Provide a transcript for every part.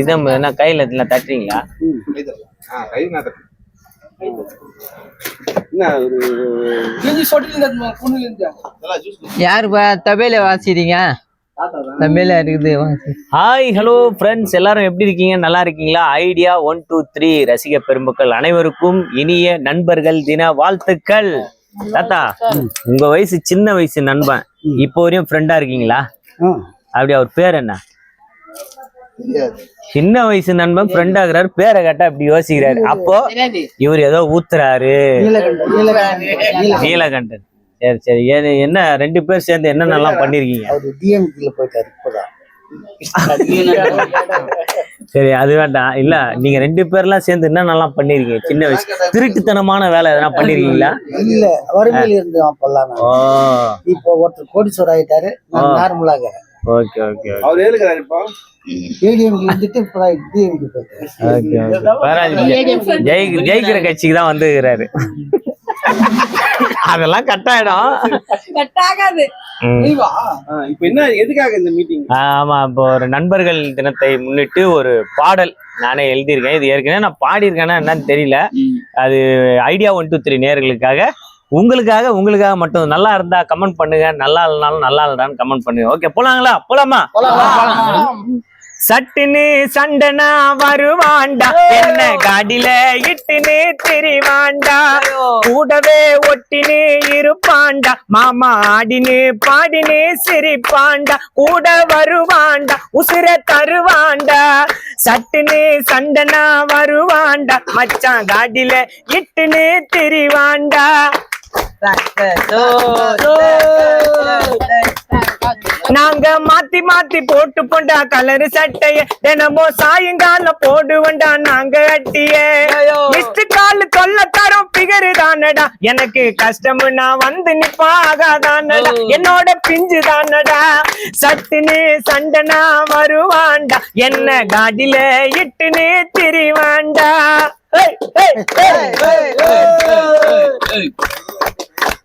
தினம் என்ன கையில இதுல தட்டுறீங்களா? யாருப்பா தபேல வாசிறீங்க தபேல இருக்குது ஹாய் ஹலோ ஃப்ரெண்ட்ஸ் எல்லாரும் எப்படி இருக்கீங்க? நல்லா இருக்கீங்களா? ஐடியா ஒன் டூ த்ரீ ரசிக பெருமக்கள் அனைவருக்கும் இனிய நண்பர்கள் தின வாழ்த்துக்கள். தாத்தா உங்க வயசு சின்ன வயசு நண்பன். இப்போ வரையும் ஃப்ரெண்டா இருக்கீங்களா? அப்படி அவர் பேர் என்ன? சின்ன வயசு நண்பன் ஃப்ரெண்ட் ஆகுறாரு பேரை கேட்டா இப்படி யோசிக்கிறாரு. அப்போ இவர் ஏதோ ஊத்துறாரு. நீலகண்டன் சரி சரி. ஏது- என்ன ரெண்டு பேர் சேர்ந்து என்னென்னலாம் பண்ணிருக்கீங்க? சரி அது வேண்டாம். இல்ல நீங்க ரெண்டு பேர்லாம் சேர்ந்து என்னென்னலாம் பண்ணிருக்கீங்க? சின்ன வயசு. திருட்டுத்தனமான வேலை எதனா பண்ணிருக்கீங்களா? இல்ல வறுமையில இருந்து அப்பெல்லாம் ஓ. இப்போ ஒருத்தர் கோடீஸ்வரர் ஆயிட்டாரு. நார்மலாக ஓகே ஓகே அவர் ஜெயிக்கிற கட்சிக்கு தான் வந்துக்கிறாரு. அதெல்லாம் கட்டாயிடும் கட்டாகாது. இப்போ என்ன எதுக்காக இந்த மீட்டிங் ஆமா இப்போ ஒரு நண்பர்கள் தினத்தை முன்னிட்டு ஒரு பாடல் நானே எழுதியிருக்கேன். இது ஏற்கனவே நான் பாடியிருக்கேன்னா என்னன்னு தெரியல. அது ஐடியா ஒன் டூ த்ரீ நேர்களுக்காக. உங்களுக்காக உங்களுக்காக மட்டும் நல்லா இருந்தா கமெண்ட் பண்ணுங்க. நல்லா இல்லைனாலும் நல்லா இல்லடான்னு கமெண்ட் பண்ணுங்க. ஓகே போலாங்களா? போலாமா? சட்டுன்னு சண்டனா வருவாண்டா. என்ன காடில இட்டுன்னு திரிவாண்டா. கூடவே ஒட்டினு இருப்பாண்டா. மாமா ஆடினு பாடினு சிரிப்பாண்டா. கூட வருவாண்டா. உசுர தருவாண்டா. சட்டுன்னு சண்டனா வருவாண்டா. மச்சான் காடில இட்டுன்னு திரிவாண்டா. நாங்க மாத்தி மாத்தி போட்டு போண்டா கலரு சட்டைய. தினமும் சாயங்காலம் போடுவோண்டா நாங்க அட்டிய. மிஸ்டு கால் தொல்ல தரும் பிகரு தானடா. எனக்கு கஷ்டம் நான் வந்து நிப்பாகாதானடா என்னோட பிஞ்சு தானடா. சட்டுன்னு சண்டனா வருவாண்டா. என்ன காடில இட்டுன்னு திரிவாண்டா. ஏய், ஏய், ஏய், ஏய்.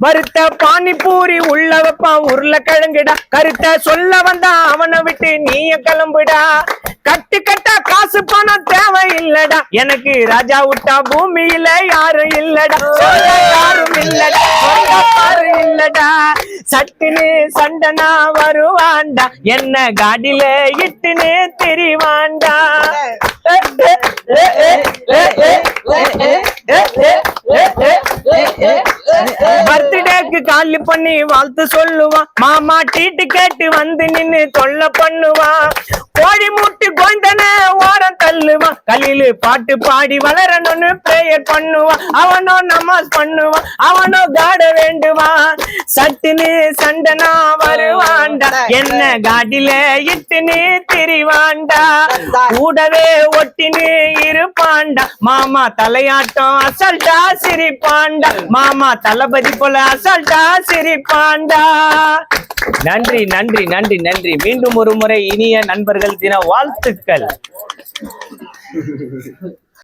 வறுத்த பானிபூரி உள்ள வைப்பான் உருளைக்கிழங்குடா கருத்த சொல்ல வந்தா அவனை விட்டு நீய கிளம்புடா. கட்டு கட்டா காசு பணம் தேவை இல்லடா எனக்கு ராஜா விட்டா பூமியில யாரும் இல்லடா. சொல்ல யாரும் இல்லடா. பாரு இல்லடா. சட்டுன்னு சண்டனா வருவாண்டா என்ன காடில இட்டுன்னு திரிவாண்டா பர்த்டேக்கு காலி பண்ணி வாழ்த்து சொல்லுவா. மாமா டீட்டு கேட்டு வந்து நின்னு தொல்லை பண்ணுவா. கோழி மூட்டு கோய்ந்தன பாட்டு பாடி வளரணும்னு பிரேயர் பண்ணுவான். அவனோ நமாஸ் பண்ணுவான். அவனோ காட வேண்டுவான். சட்டுன்னு சண்டனா வருவான்டா. என்ன காட்டில இட்டுன்னு திரிவாண்டா கூடவே ஒட்டின்னு இருப்பான்டா. மாமா தலையாட்டம் அசல்டா சிரிப்பான்டா. மாமா தளபதி போல அசல்டா சிரிப்பான்டா. நன்றி நன்றி நன்றி நன்றி. மீண்டும் ஒரு முறை இனிய நண்பர்கள் தின வாழ்த்துக்கள்.